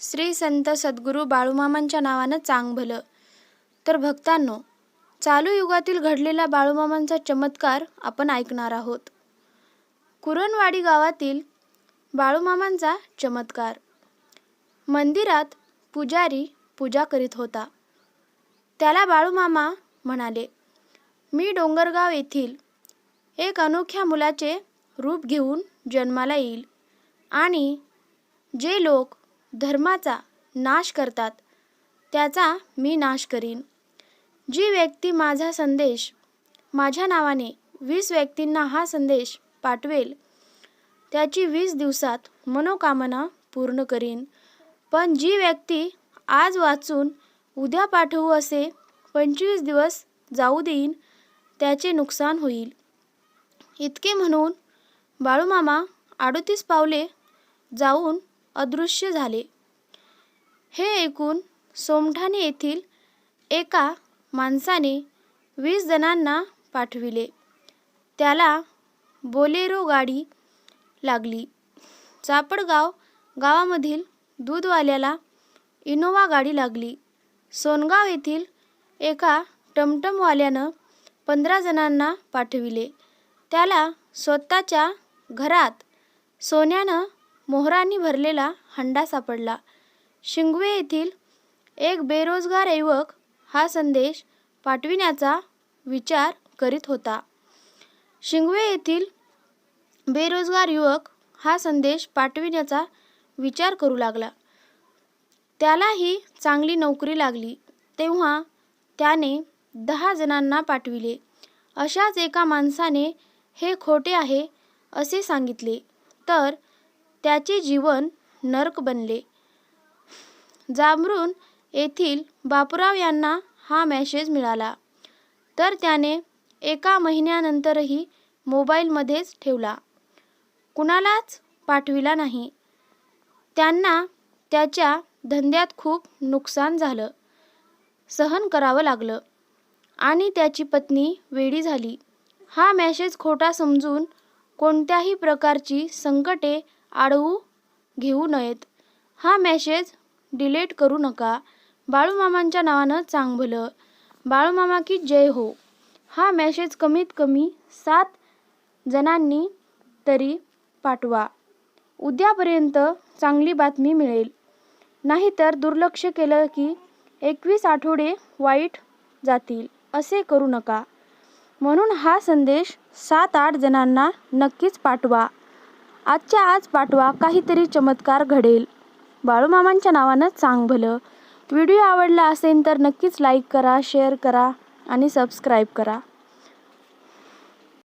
श्री संत सद्गुरू बाळूमामांच्या नावानं चांग भलं तर भक्तांनो चालू युगातील घडलेला बाळूमामांचा चमत्कार आपण ऐकणार आहोत. कुरणवाडी गावातील बाळूमामांचा चमत्कार. मंदिरात पुजारी पूजा करीत होता. त्याला बाळूमामा म्हणाले मी डोंगरगाव येथील एक अनोख्या मुलाचे रूप घेऊन जन्माला येईल आणि जे लोक धर्माचा नाश करतात त्याचा मी नाश करीन. जी व्यक्ती माझा संदेश माझ्या नावाने वीस व्यक्तींना हा संदेश पाठवेल त्याची वीस दिवसात मनोकामना पूर्ण करीन. पण जी व्यक्ती आज वाचून उद्या पाठवू असे पंचवीस दिवस जाऊ देईन त्याचे नुकसान होईल. इतके म्हणून बाळूमामा अडोतीस पावले जाऊन अदृश्य झाले. हे ऐकून सोमठाणे येथील एका माणसाने वीस जणांना पाठविले. त्याला बोलेरो गाडी लागली. चापडगाव गावामधील दूधवाल्याला इनोवा गाडी लागली. सोनगाव येथील एका टमटमवाल्यानं पंधरा जणांना पाठविले. त्याला स्वतःच्या घरात सोन्यानं मोहरांनी भरलेला हंडा सापडला. शिंगवे येथील एक बेरोजगार युवक हा संदेश पाठविण्याचा विचार करीत होता. शिंगवे येथील बेरोजगार युवक हा संदेश पाठविण्याचा विचार करू लागला. त्यालाही चांगली नोकरी लागली. तेव्हा त्याने दहा जणांना पाठविले. अशाच एका माणसाने हे खोटे आहे असे सांगितले. तर त्याचे जीवन नरक बनले. जांभरून येथील बापूराव यांना हा मॅसेज मिळाला. तर त्याने एका महिन्यानंतरही मोबाईलमध्येच ठेवला. कुणालाच पाठविला नाही. त्यांना त्याच्या धंद्यात खूप नुकसान झालं. सहन करावं लागलं. आणि त्याची पत्नी वेडी झाली. हा मॅसेज खोटा समजून कोणत्याही प्रकारची संकटे आडवू घेऊ नयेत. हा मॅसेज डिलीट करू नका. बाळूमामांच्या नावानं चांग भलं. बाळूमामा की जय हो. हा मॅसेज कमीत कमी सात जणांनी तरी पाठवा. उद्यापर्यंत चांगली बातमी मिळेल. नाहीतर दुर्लक्ष केलं की एकवीस आठवडे वाईट जातील. असे करू नका. म्हणून हा संदेश सात आठ जणांना नक्कीच पाठवा. आजच्या आज पाठवा काहीतरी चमत्कार घडेल. बाळूमामांच्या नावानं सांग भलं. व्हिडिओ आवडला असेल तर नक्कीच लाईक करा शेअर करा आणि सबस्क्राईब करा.